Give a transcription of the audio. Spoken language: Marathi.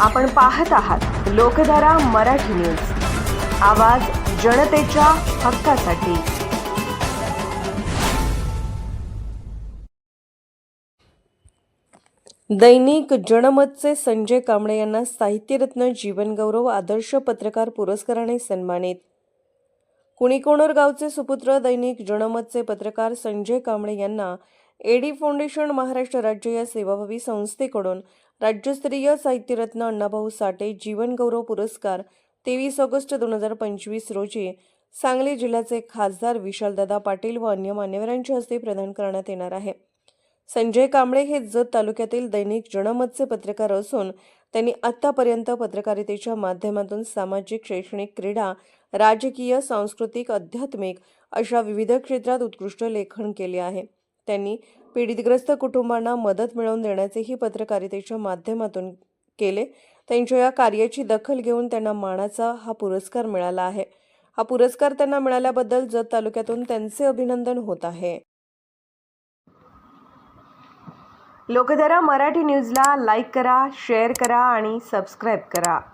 आपण पाहत आहात लोकधारा मराठी न्यूज. आवाज जनतेच्या हक्कासाठी. दैनिक जनमतचे संजय कांबळे यांना साहित्यरत्न जीवनगौरव आदर्श पत्रकार पुरस्काराने सन्मानित. कुणीकोणर गावचे सुपुत्र दैनिक जनमतचे पत्रकार संजय कांबळे यांना एडी फाउंडेशन महाराष्ट्र राज्य या सेवाभावी संस्थेकडून राज्यस्तरीय साहित्यरत्न अण्णाभाऊ साठे जीवनगौरव पुरस्कार तेवीस ऑगस्ट दोन हजार पंचवीस रोजी सांगली जिल्ह्याचे खासदार विशालदादा पाटील व अन्य मान्यवरांच्या हस्ते प्रदान करण्यात येणार आहे. संजय कांबळे हे जत तालुक्यातील दैनिक जनमतचे पत्रकार असून त्यांनी आतापर्यंत पत्रकारितेच्या माध्यमातून सामाजिक शैक्षणिक क्रीडा राजकीय सांस्कृतिक आध्यात्मिक अशा विविध क्षेत्रात उत्कृष्ट लेखन केले आहे. त्यांनी पीडितग्रस्त कुटुंबांना मदत मिळवून देण्याचेही पत्रकारितेच्या माध्यमातून केले त्यांच्या या कार्याची दखल घेऊन त्यांना मानाचा हा पुरस्कार मिळाला आहे. हा पुरस्कार त्यांना मिळाल्याबद्दल जत तालुक्यातून त्यांचे अभिनंदन होत आहे. लोकधारा मराठी न्यूजला लाईक करा शेअर करा आणि सबस्क्राईब करा.